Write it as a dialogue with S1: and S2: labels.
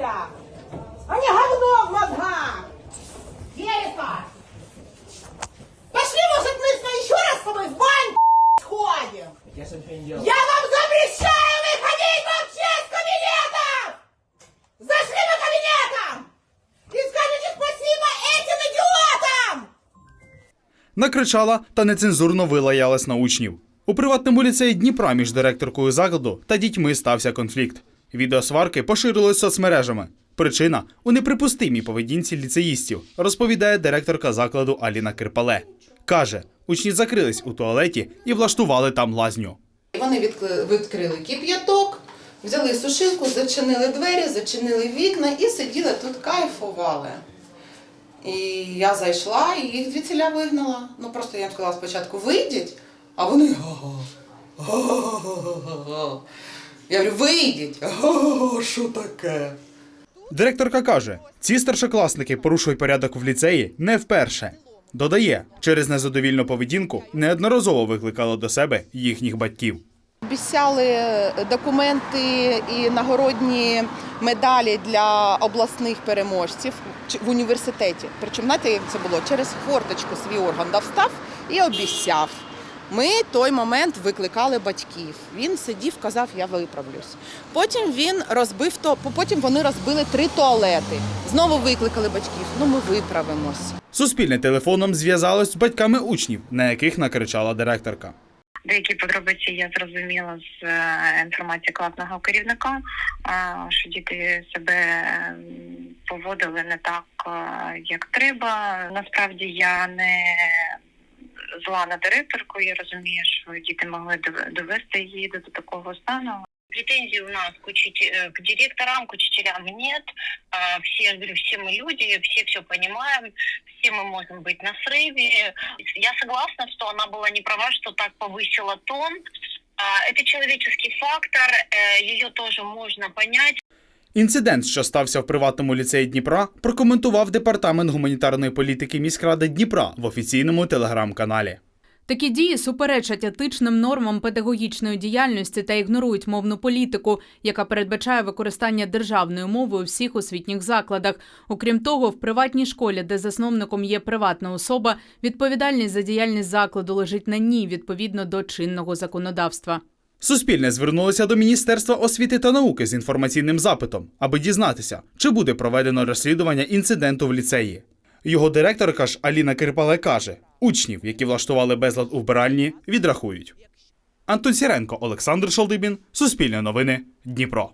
S1: Вася! А не говно в мозгах! Ерика! Пошли, может, мы с тобой еще раз с тобой в баньку сходим?
S2: Я сам ничего не делал.
S1: Я вам запрещаю выходить вообще из кабинетов! Зашли по кабинетам! И скажите спасибо этим идиотам!
S3: Накричала та нецензурно вилаялась на учнів. У приватному ліцеї Дніпра між директоркою закладу та дітьми стався конфлікт. Відеосварки поширились соцмережами. Причина у неприпустимій поведінці ліцеїстів, розповідає директорка закладу Аліна Кирпале. Каже, учні закрились у туалеті і влаштували там лазню.
S4: Вони відкрили кип'яток, взяли сушилку, зачинили двері, зачинили вікна і сиділи тут, кайфували. І я зайшла і їх звідсіля вигнала. Ну просто я їм сказала спочатку вийдіть, а вони. Я говорю, вийдіть. Га-га, що таке?
S3: Директорка каже, ці старшокласники порушують порядок в ліцеї не вперше. Додає, через незадовільну поведінку неодноразово викликало до себе їхніх батьків.
S4: Обіцяли документи і нагородні медалі для обласних переможців в університеті. Причому знаєте, як це було через форточку свій орган достав і обіцяв. Ми той момент викликали батьків. Він сидів, казав, я виправлюсь. Потім він розбив то, потім вони розбили три туалети. Знову викликали батьків. Ну ми виправимось.
S3: Суспільне телефоном зв'язалось з батьками учнів, на яких накричала директорка.
S5: Деякі подробиці я зрозуміла з е, інформації класного керівника, е, що діти себе поводили не так, е, як треба. Насправді я не зла на директорку. Я розумію, що діти могли дов- довести її до такого стану. Претензий у нас к, учите- э, к директорам, к учителям нет. А, Все, я говорю, все мы люди, все все понимаем, все мы можем быть на срыве. Я согласна, что она была не права, что так повысила тон. А, Это человеческий фактор, э, ее тоже можно понять.
S3: Інцидент, що стався в приватному ліцеї Дніпра, прокоментував департамент гуманітарної політики міськради Дніпра в офіційному телеграм-каналі.
S6: Такі дії суперечать етичним нормам педагогічної діяльності та ігнорують мовну політику, яка передбачає використання державної мови у всіх освітніх закладах. Окрім того, в приватній школі, де засновником є приватна особа, відповідальність за діяльність закладу лежить на ній відповідно до чинного законодавства.
S3: Суспільне звернулося до Міністерства освіти та науки з інформаційним запитом, аби дізнатися, чи буде проведено розслідування інциденту в ліцеї. Його директорка ж Аліна Кирпале каже: учнів, які влаштували безлад у вбиральні, відрахують. Антон Сіренко, Олександр Шалдибін, Суспільне новини, Дніпро.